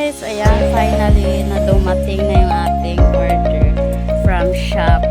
guys, ayan, finally na dumating na yung ating order from shop.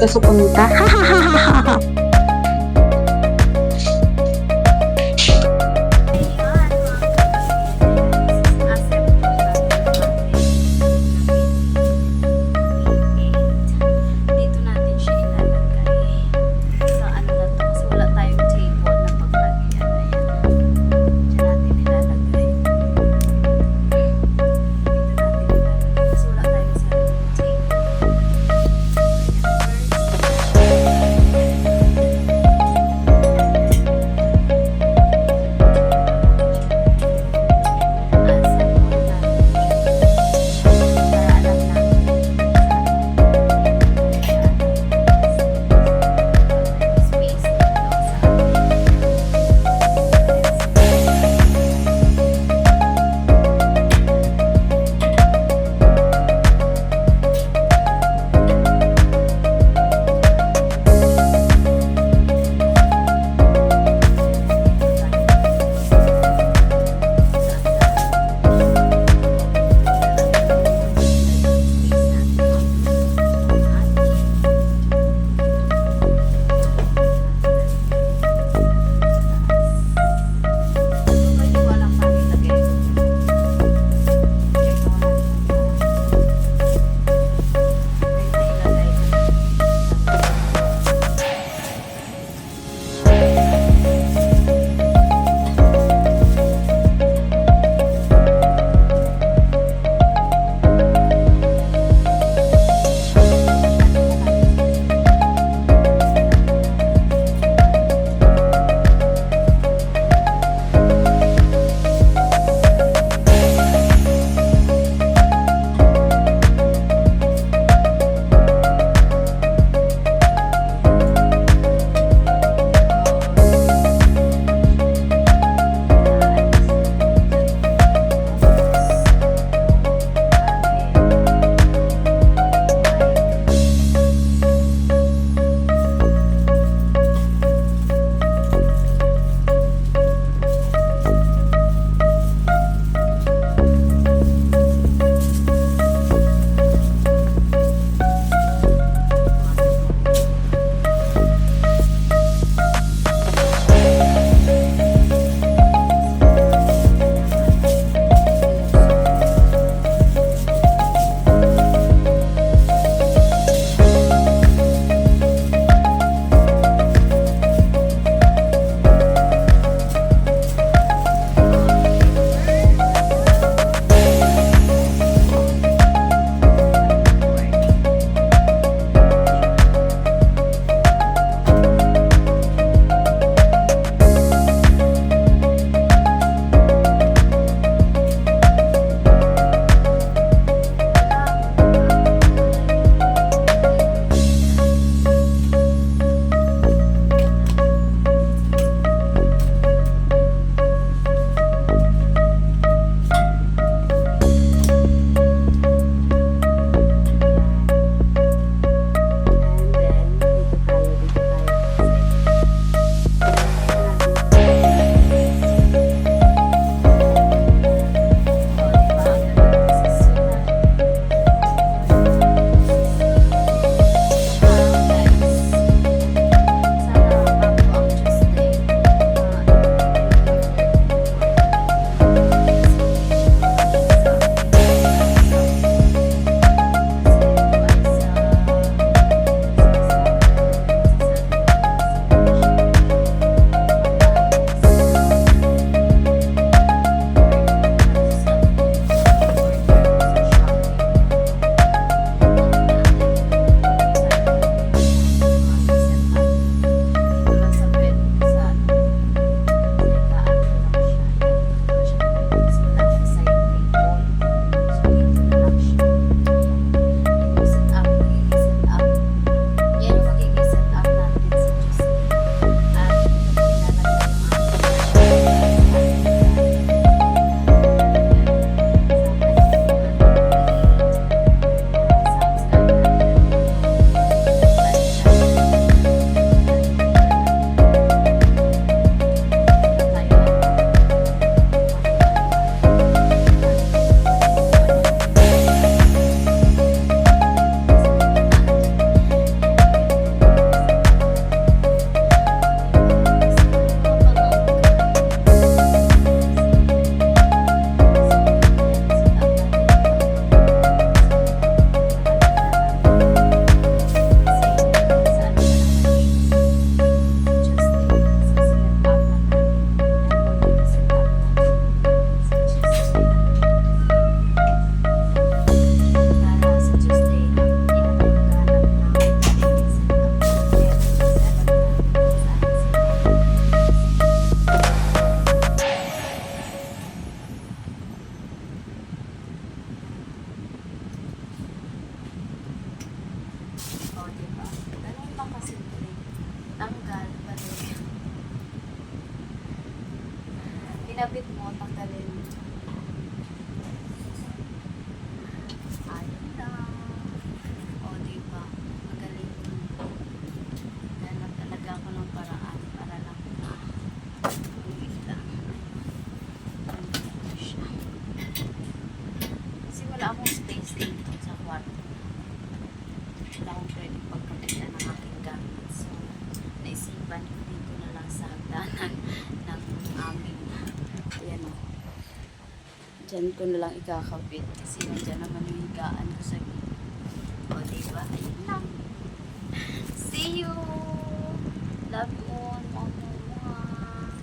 gusto pumunta. Haha! Pinabit mo, tanggalin. Diyan ko na lang ikakabit kasi nandyan naman yung higaan ko sa gilid. O, diba? Ayun lang. See you! Love you all. Mwah,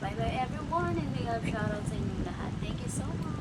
Bye bye everyone and big love shoutout sa inyong lahat. Thank you so much.